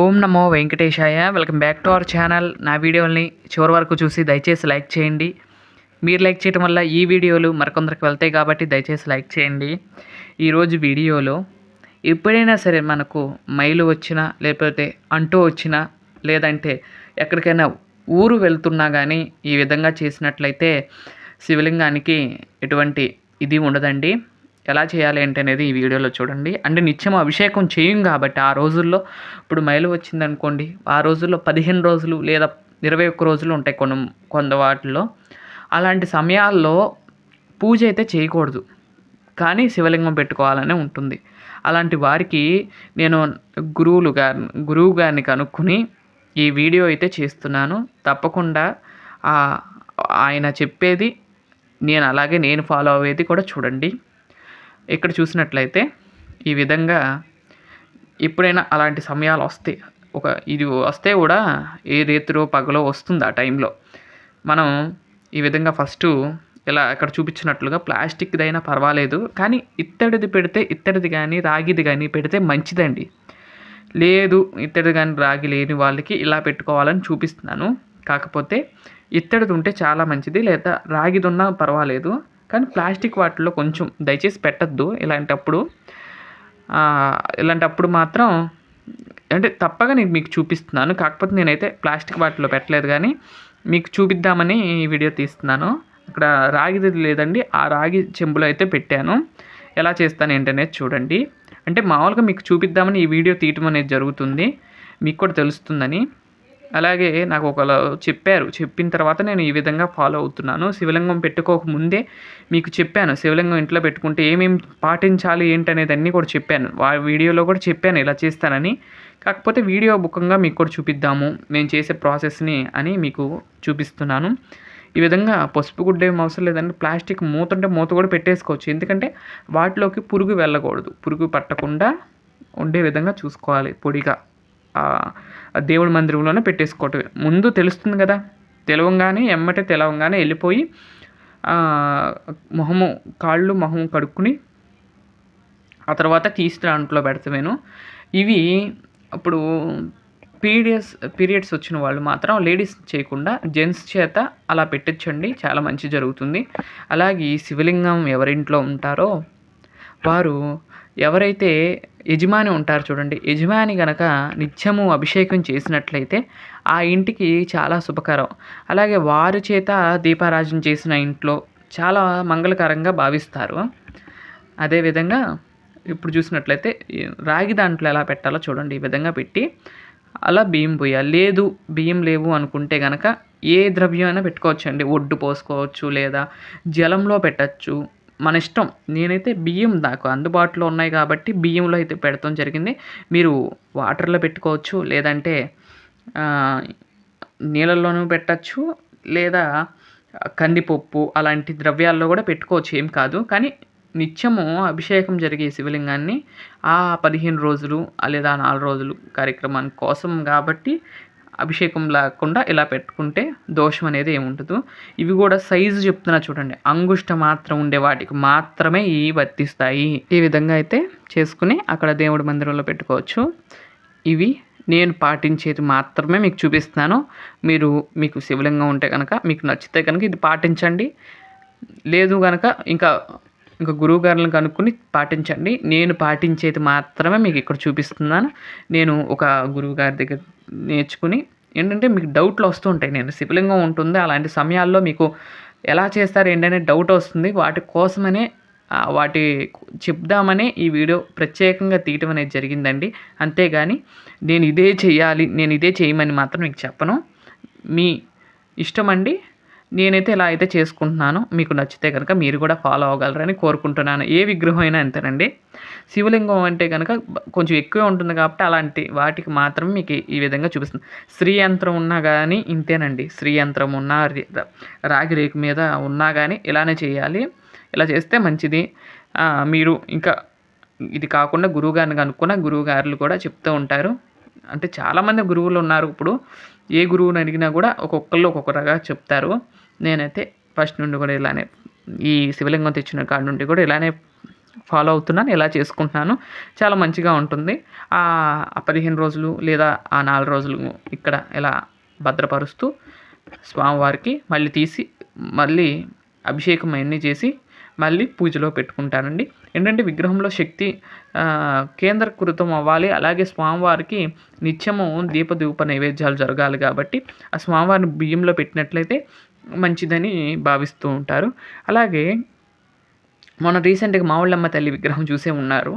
ఓం నమో వెంకటేశాయ. Welcome back to our channel. నా వీడియోల్ని చివరి వరకు చూసి దయచేసి లైక్ చేయండి. మీరు లైక్ చేయడం వల్ల ఈ వీడియోలు మరికొందరికి వెళ్తాయి కాబట్టి దయచేసి లైక్ చేయండి. ఈరోజు వీడియోలో ఎప్పుడైనా సరే మనకు మైలు వచ్చినా లేకపోతే అంటూ వచ్చినా లేదంటే ఎక్కడికైనా ఊరు వెళ్తున్నా కానీ ఈ విధంగా చేసినట్లయితే శివలింగానికి ఎటువంటి ఇది ఉండదండి. ఎలా చేయాలి అంటే అనేది ఈ వీడియోలో చూడండి. అంటే నిత్యం అభిషేకం చేయం కాబట్టి ఆ రోజుల్లో ఇప్పుడు మైలు వచ్చిందనుకోండి ఆ రోజుల్లో పదిహేను రోజులు లేదా ఇరవై ఒక్క రోజులు ఉంటాయి కొన్ని కొంత వాటిల్లో. అలాంటి సమయాల్లో పూజ అయితే చేయకూడదు. కానీ శివలింగం పెట్టుకోవాలనే ఉంటుంది. అలాంటి వారికి నేను గురువులు గారి గురువు గారిని కనుక్కొని ఈ వీడియో అయితే చేస్తున్నాను. తప్పకుండా ఆయన చెప్పేది నేను అలాగే నేను ఫాలో అయ్యేది కూడా చూడండి. ఇక్కడ చూసినట్లయితే ఈ విధంగా ఎప్పుడైనా అలాంటి సమయాలు వస్తాయి ఒక ఇది వస్తే కూడా ఏ రేతిరో పగలో వస్తుంది ఆ టైంలో. మనం ఈ విధంగా ఫస్ట్ ఇలా ఇక్కడ చూపించినట్లుగా ప్లాస్టిక్ది అయినా పర్వాలేదు కానీ ఇత్తడిది పెడితే ఇత్తడిది కానీ రాగిది కానీ పెడితే మంచిదండి. లేదు ఇత్తడి కానీ రాగి లేని వాళ్ళకి ఇలా పెట్టుకోవాలని చూపిస్తున్నాను. కాకపోతే ఇత్తడిది ఉంటే చాలా మంచిది లేదా రాగిది ఉన్నా పర్వాలేదు కానీ ప్లాస్టిక్ వాటిల్లో కొంచెం దయచేసి పెట్టద్దు. ఇలాంటప్పుడు ఇలాంటప్పుడు మాత్రం అంటే తప్పగా నేను మీకు చూపిస్తున్నాను. కాకపోతే నేనైతే ప్లాస్టిక్ వాటిలో పెట్టలేదు కానీ మీకు చూపిద్దామని ఈ వీడియో తీస్తున్నాను. అక్కడ రాగిది లేదండి. ఆ రాగి చెంబులో అయితే పెట్టాను. ఎలా చేస్తాను ఏంటనేది చూడండి. అంటే మామూలుగా మీకు చూపిద్దామని ఈ వీడియో తీయటం అనేది జరుగుతుంది. మీకు కూడా తెలుస్తుందని. అలాగే నాకు ఒకలా చెప్పారు. చెప్పిన తర్వాత నేను ఈ విధంగా ఫాలో అవుతున్నాను. శివలింగం పెట్టుకోక ముందే మీకు చెప్పాను. శివలింగం ఇంట్లో పెట్టుకుంటే ఏమేమి పాటించాలి ఏంటనేది అన్నీ కూడా చెప్పాను. ఆ వీడియోలో కూడా చెప్పాను ఇలా చేస్తానని. కాకపోతే వీడియో బుక్కంగా మీకు కూడా చూపిద్దాము. నేను చేసే ప్రాసెస్ని అని మీకు చూపిస్తున్నాను. ఈ విధంగా పసుపు గుడ్డ ఏం అవసరం లేదంటే ప్లాస్టిక్ మూత ఉంటే మూత కూడా పెట్టేసుకోవచ్చు. ఎందుకంటే వాటిలోకి పురుగు వెళ్ళకూడదు. పురుగు పట్టకుండా ఉండే విధంగా చూసుకోవాలి పొడిగా. దేవుడి మందిరంలోనే పెట్టేసుకోవటం. ముందు తెలుస్తుంది కదా తెలవంగానే ఎమ్మటే తెలవంగానే వెళ్ళిపోయి మొహము కాళ్ళు మొహం కడుక్కుని ఆ తర్వాత తీసి దాంట్లో పెడతామేను ఇవి అప్పుడు పీరియడ్స్ పీరియడ్స్ వచ్చిన వాళ్ళు మాత్రం లేడీస్ చేయకుండా జెంట్స్ చేత అలా పెట్టచ్చండి. చాలా మంచి జరుగుతుంది. అలాగే శివలింగం ఎవరింట్లో ఉంటారో వారు ఎవరైతే యజమాని ఉంటారు చూడండి. యజమాని గనక నిత్యము అభిషేకం చేసినట్లయితే ఆ ఇంటికి చాలా శుభకరం. అలాగే వారి చేత దీపారాజన చేసిన ఇంట్లో చాలా మంగళకరంగా భావిస్తారు. అదేవిధంగా ఇప్పుడు చూసినట్లయితే రాగి దాంట్లో ఎలా పెట్టాలో చూడండి. ఈ విధంగా పెట్టి అలా బియ్యం పోయాలి. లేదు బియ్యం లేవు అనుకుంటే కనుక ఏ ద్రవ్యం అయినా పెట్టుకోవచ్చండి. ఒడ్డు పోసుకోవచ్చు లేదా జలంలో పెట్టచ్చు. మన ఇష్టం. నేనైతే బియ్యం నాకు అందుబాటులో ఉన్నాయి కాబట్టి బియ్యంలో అయితే పెడతాం జరిగింది. మీరు వాటర్లో పెట్టుకోవచ్చు లేదంటే నీళ్ళల్లోనూ పెట్టచ్చు లేదా కందిపప్పు అలాంటి ద్రవ్యాల్లో కూడా పెట్టుకోవచ్చు ఏం కాదు. కానీ నిత్యము అభిషేకం జరిగే శివలింగాన్ని ఆ పదిహేను రోజులు లేదా నాలుగు రోజులు కార్యక్రమానికి కోసం కాబట్టి అభిషేకం లేకుండా ఇలా పెట్టుకుంటే దోషం అనేది ఏముండదు. ఇవి కూడా సైజు చెప్తున్నా చూడండి. అంగుష్ట మాత్రం ఉండే వాటికి మాత్రమే ఇవి వర్తిస్తాయి ఈ విధంగా అయితే చేసుకుని అక్కడ దేవుడి మందిరంలో పెట్టుకోవచ్చు. ఇవి నేను పాటించేది మాత్రమే మీకు చూపిస్తున్నాను. మీరు మీకు శివలింగం ఉంటే కనుక మీకు నచ్చితే కనుక ఇది పాటించండి. లేదు కనుక ఇంకా ఇంకా గురువు కనుక్కొని పాటించండి. నేను పాటించేది మాత్రమే మీకు ఇక్కడ చూపిస్తున్నాను. నేను ఒక గురువు గారి దగ్గర నేర్చుకుని ఏంటంటే మీకు డౌట్లు వస్తూ ఉంటాయి. నేను శివలింగం ఉంటుంది? అలాంటి సమయాల్లో మీకు ఎలా చేస్తారు? ఏంటనే డౌట్ వస్తుంది. వాటి కోసమనే వాటి చెప్దామనే ఈ వీడియో ప్రత్యేకంగా తీయటం అనేది జరిగిందండి. అంతేగాని నేను ఇదే చేయాలి నేను ఇదే చేయమని మాత్రం మీకు చెప్పను. మీ ఇష్టం అండి. నేనైతే ఇలా అయితే చేసుకుంటున్నాను. మీకు నచ్చితే కనుక మీరు కూడా ఫాలో అవ్వగలరని కోరుకుంటున్నాను. ఏ విగ్రహం అయినా అంతేనండి. శివలింగం అంటే కనుక కొంచెం ఎక్కువ ఉంటుంది కాబట్టి అలాంటి వాటికి మాత్రం మీకు ఈ విధంగా చూపిస్తుంది స్త్రీ యంత్రం ఉన్నా కానీ ఇంతేనండి. స్త్రీ యంత్రం ఉన్నా రాగి రేకు మీద ఉన్నా కానీ ఇలానే చేయాలి. ఇలా చేస్తే మంచిది. మీరు ఇంకా ఇది కాకుండా గురువుగారిని కనుక్కున్న గురువుగారులు కూడా చెప్తూ ఉంటారు. అంటే చాలామంది గురువులు ఉన్నారు ఇప్పుడు. ఏ గురువుని అడిగినా కూడా ఒక్కొక్కళ్ళు ఒక్కొక్కరుగా చెప్తారు. నేనైతే ఫస్ట్ నుండి కూడా ఇలానే ఈ శివలింగం తెచ్చిన కాడ నుండి కూడా ఇలానే ఫాలో అవుతున్నాను ఇలా చేసుకుంటున్నాను. చాలా మంచిగా ఉంటుంది. ఆ పదిహేను రోజులు లేదా ఆ నాలుగు రోజులు ఇక్కడ ఇలా భద్రపరుస్తూ స్వామివారికి మళ్ళీ తీసి మళ్ళీ అభిషేకం అవన్నీ చేసి మళ్ళీ పూజలో పెట్టుకుంటానండి. ఏంటంటే విగ్రహంలో శక్తి కేంద్రీకృతం అవ్వాలి. అలాగే స్వామివారికి నిత్యము దీపధూప నైవేద్యాలు జరగాలి కాబట్టి ఆ స్వామివారిని బియ్యంలో పెట్టినట్లయితే మంచిదని భావిస్తూ ఉంటారు. అలాగే మొన్న రీసెంట్గా మావుళ్ళమ్మ తల్లి విగ్రహం చూసే ఉన్నారు.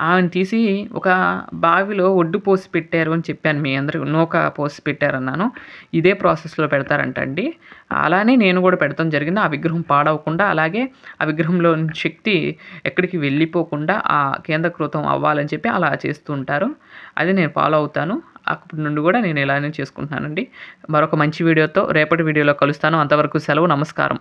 ఆమెను తీసి ఒక బావిలో ఒడ్డు పోసి పెట్టారు అని చెప్పాను మీ అందరూ నూక పోసి పెట్టారన్నాను. ఇదే ప్రాసెస్లో పెడతారంట అండి. అలానే నేను కూడా పెడతాం జరిగింది. ఆ విగ్రహం పాడవకుండా అలాగే ఆ విగ్రహంలో శక్తి ఎక్కడికి వెళ్ళిపోకుండా ఆ కేంద్రకృతం అవ్వాలని చెప్పి అలా చేస్తూ ఉంటారు. అది నేను ఫాలో అవుతాను. అప్పటి నుండి కూడా నేను ఇలానే చేసుకుంటున్నానండి. మరొక మంచి వీడియోతో రేపటి వీడియోలో కలుస్తాను. అంతవరకు సెలవు నమస్కారం.